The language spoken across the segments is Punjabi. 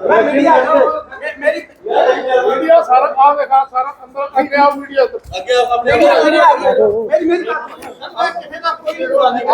ਮੈਂ ਮੀਡੀਆ ਮੇਰੀ ਵੀਡੀਓ ਸਾਰਾ ਆ ਦੇਖਾ ਸਾਰਾ ਅੰਦਰ ਅੱਗੇ ਆ ਵੀਡੀਓ ਅੱਗੇ ਆਪਣੇ ਮੇਰੀ ਮੇਰੀ ਕਿਸੇ ਦਾ ਕੋਈ ਨਹੀਂ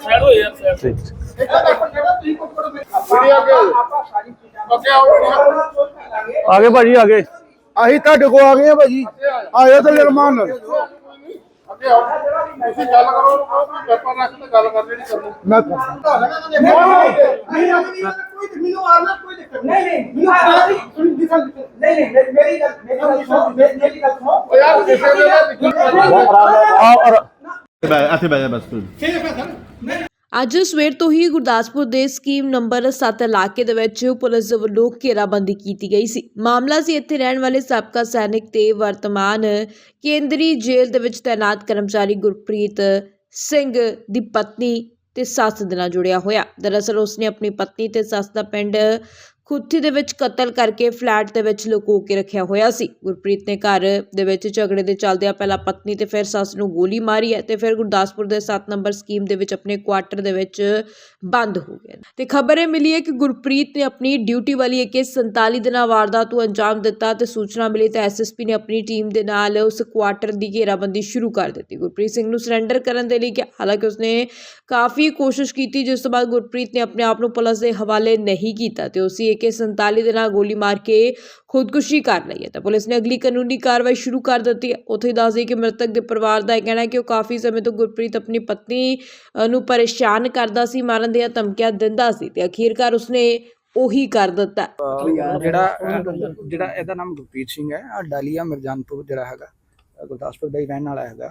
ਸ਼ੈਡੋ ਯਾਰ ਸ਼ੈਡੋ ਵੀਡੀਓ ਅੱਗੇ ਆਪਾਂ ਸਾਰੀ ਚੀਜ਼ਾਂ ਅੱਗੇ ਆਓ ਵੀਡੀਓ ਆਗੇ ਭਾਜੀ ਆਗੇ ਅਸੀਂ ਤੁਹਾਡੇ ਕੋਲ ਆ ਗਏ ਆ ਭਾਜੀ ਆਇਓ ਤੇ ਜਰਮਾਨ ਨਾਲ ਅੱਗੇ ਆਓ ਤੁਸੀਂ ਗੱਲ ਕਰੋ ਵੀ ਪੇਪਰ ਰੱਖ ਤੇ ਗੱਲ ਕਰ ਜਿਹੜੀ ਕਰਨੀ ਮੈਂ ਨਹੀਂ ਨਹੀਂ ਕੋਈ ਮੈਨੂੰ ਆਣਾ ਕੋਈ ਦਿੱਕਤ ਨਹੀਂ ਨਹੀਂ ਮੈਨੂੰ ਆਣਾ ਨਹੀਂ। ਸੁਣ ਦਿਖਾ ਨਹੀਂ ਨਹੀਂ ਮੇਰੀ ਗੱਲ ਮੇਰੀ ਗੱਲ ਸੁਣ ਮੇਰੀ ਗੱਲ ਸੁਣ। ਉਹ ਯਾਰ ਕਿਸੇ ਦੇ ਨਾਲ ਦਿੱਕਤ ਆ ਔਰ ਇੱਥੇ ਬਹਿ ਜਾ ਬਸ ਤੂੰ। ਅੱਜ ਸਵੇਰ ਤੋਂ ਹੀ ਗੁਰਦਾਸਪੁਰ ਦੇ ਸਕੀਮ ਨੰਬਰ 7 ਇਲਾਕੇ ਦੇ ਵਿੱਚ ਪੁਲਿਸ ਵੱਲੋਂ ਘੇਰਾਬੰਦੀ ਕੀਤੀ ਗਈ ਸੀ। ਮਾਮਲਾ ਸੀ ਇੱਥੇ ਰਹਿਣ ਵਾਲੇ ਸਾਬਕਾ ਸੈਨਿਕ ਤੇ ਵਰਤਮਾਨ ਕੇਂਦਰੀ ਜੇਲ੍ਹ ਦੇ ਵਿੱਚ ਤਾਇਨਾਤ ਕਰਮਚਾਰੀ ਗੁਰਪ੍ਰੀਤ ਸਿੰਘ ਦੀ ਪਤਨੀ ਤੇ ਸੱਸ ਦੇ ਨਾਲ ਜੁੜਿਆ ਹੋਇਆ। ਦਰਅਸਲ ਉਸਨੇ ਆਪਣੀ ਪਤਨੀ ਤੇ ਸੱਸ ਦਾ ਪਿੰਡ ਖੁੱਥੀ ਦੇ ਵਿੱਚ ਕਤਲ ਕਰਕੇ ਫਲੈਟ ਦੇ ਵਿੱਚ ਲੁਕੋ ਕੇ ਰੱਖਿਆ ਹੋਇਆ ਸੀ। ਗੁਰਪ੍ਰੀਤ ਨੇ ਘਰ ਦੇ ਵਿੱਚ ਝਗੜੇ ਦੇ ਚੱਲਦਿਆਂ ਪਹਿਲਾਂ ਪਤਨੀ ਤੇ ਫਿਰ ਸੱਸ ਨੂੰ ਗੋਲੀ ਮਾਰੀ ਹੈ ਤੇ ਫਿਰ ਗੁਰਦਾਸਪੁਰ ਦੇ 7 ਨੰਬਰ ਸਕੀਮ ਦੇ ਵਿੱਚ ਆਪਣੇ ਕੁਆਟਰ ਦੇ ਵਿੱਚ ਬੰਦ ਹੋ ਗਿਆ ਤੇ ਖਬਰ ਇਹ ਮਿਲੀ ਹੈ ਕਿ ਗੁਰਪ੍ਰੀਤ ਨੇ ਆਪਣੀ ਡਿਊਟੀ ਵਾਲੀ AK47 ਦੇ ਦਿਨਾਂ ਵਾਰਦਾਤ ਨੂੰ ਅੰਜਾਮ ਦਿੱਤਾ ਤੇ ਸੂਚਨਾ ਮਿਲੀ ਤਾਂ ਐਸਐਸਪੀ ਨੇ ਆਪਣੀ ਟੀਮ ਦੇ ਨਾਲ ਉਸ ਕੁਆਟਰ ਦੀ ਘੇਰਾਬੰਦੀ ਸ਼ੁਰੂ ਕਰ ਦਿੱਤੀ। ਗੁਰਪ੍ਰੀਤ ਸਿੰਘ ਨੂੰ ਸਰੈਂਡਰ ਕਰਨ ਦੇ ਲਈ ਕਿਹਾ, ਹਾਲਾਂਕਿ ਉਸਨੇ ਕਾਫੀ ਕੋਸ਼ਿਸ਼ ਕੀਤੀ, ਜਿਸ ਤੋਂ ਬਾਅਦ ਗੁਰਪ੍ਰੀਤ ਨੇ ਆਪਣੇ ਆਪ ਨੂੰ ਪੁਲਿਸ ਦੇ ਹਵਾਲੇ ਨਹੀਂ ਕੀਤਾ ਤੇ ਉਸੇ AK47 ਦੇ ਨਾਲ ਗੋਲੀ ਮਾਰ ਕੇ ਖੁਦਕੁਸ਼ੀ ਕਰ ਲਈ ਹੈ। ਤਾਂ ਪੁਲਿਸ ਨੇ ਅਗਲੀ ਕਾਨੂੰਨੀ ਕਾਰਵਾਈ ਸ਼ੁਰੂ ਕਰ ਦਿੱਤੀ ਹੈ। ਉੱਥੇ ਦੱਸ ਦਈਏ ਕਿ ਮ੍ਰਿਤਕ ਦੇ ਪਰਿਵਾਰ ਦਾ ਇਹ ਕਹਿਣਾ ਹੈ ਕਿ ਉਹ ਕਾਫੀ ਸਮੇਂ ਤੋਂ ਗੁਰਪ੍ਰੀਤ ਆਪਣੀ ਪਤਨੀ ਨੂੰ ਪਰੇਸ਼ਾਨ ਕਰਦਾ ਸੀ, ਮਾਰਨ ਦੀਆਂ ਧਮਕੀਆਂ ਦਿੰਦਾ ਸੀ ਤੇ ਅਖੀਰਕਾਰ ਉਸਨੇ ਉਹੀ ਕਰ ਦਿੱਤਾ ਜਿਹੜਾ ਜਿਹੜਾ ਇਹਦਾ ਨਾਮ ਗੁਰਪ੍ਰੀਤ ਸਿੰਘ ਹੈ ਆ ਡਾਲੀਆ ਮਿਰਜਾਨਪੁਰ ਜਿਹੜਾ ਹੈਗਾ ਗੁਰਦਾਸਪੁਰ ਦਾ ਹੀ ਰਹਿਣ ਵਾਲਾ ਹੈਗਾ।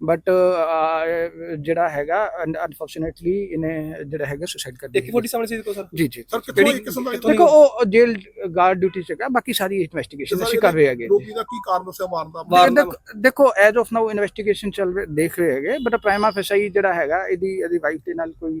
ਬਟ ਜਿਹੜਾ ਹੈਗਾ ਅਨਫੋਰਚੂਨੇਟਲੀ ਇਹਨੇ ਜਿਹੜਾ ਹੈਗਾ ਸੁਸਾਈਡ ਕਰ ਇੱਕ ਫੋਟੀ ਸਾਹਮਣੇ ਸੀ ਦੇਖੋ ਸਰ। ਜੀ ਜੀ। ਸਰ ਇੱਕ ਕਿਸਮ ਦਾ ਦੇਖੋ ਉਹ ਜੇਲ ਗਾਰਡ ਡਿਊਟੀ ਚ ਹੈਗਾ ਬਾਕੀ ਸਾਰੀ ਇਨਵੈਸਟੀਗੇਸ਼ਨ ਅਸੀਂ ਕਰ ਰਹੇ ਹੈਗੇ। ਰੋਗੀ ਦਾ ਕੀ ਕਾਰਨ ਦੱਸਿਆ ਮਾਰਨ ਦਾ? ਮਾਰਨ ਦਾ- ਦੇਖੋ- ਦੇਖੋ ਐਜ਼ ਆਫ ਨਾਓ ਇਨਵੈਸਟੀਗੇਸ਼ਨ ਚੱਲ ਰਹੀ ਦੇਖ ਰਹੇ ਹੈਗੇ ਬਟ ਪ੍ਰਾਈਮਾ ਫੈਸਾਈ ਜਿਹੜਾ ਹੈਗਾ ਇਹਦੀ ਇਹਦੀ ਵਾਈਫ ਦੇ ਨਾਲ ਕੋਈ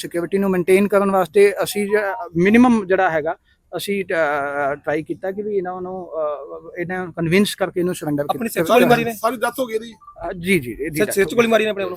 ਸਿਕਿਉਰਿਟੀ ਨੂੰ ਮੇਨਟੇਨ ਕਰਨ ਵਾਸਤੇ ਅਸੀਂ ਮਿਨੀਮਮ ਜਿਹੜਾ ਹੈਗਾ ਅਸੀਂ ਟਰਾਈ ਕੀਤਾ ਕਿ ਵੀ ਇਹਨਾਂ ਨੂੰ ਇਹਨਾਂ ਨੂੰ ਕਨਵਿੰਸ ਕਰਕੇ ਇਹਨੂੰ ਸਰੈਂਡਰ ਆਪਣੀ ਸਿਰ 'ਚ ਗੋਲੀ ਮਾਰੀ ਨੇ? ਸਾਰੀ ਦੱਸ ਹੋ ਗਈ ਇਹਦੀ। ਜੀ ਜੀ ਇਹਦੀ ਸਿਰ ਸਿਰ 'ਚ ਗੋਲੀ ਮਾਰੀ ਨੇ ਆਪਣੇ ਵੱਲੋਂ?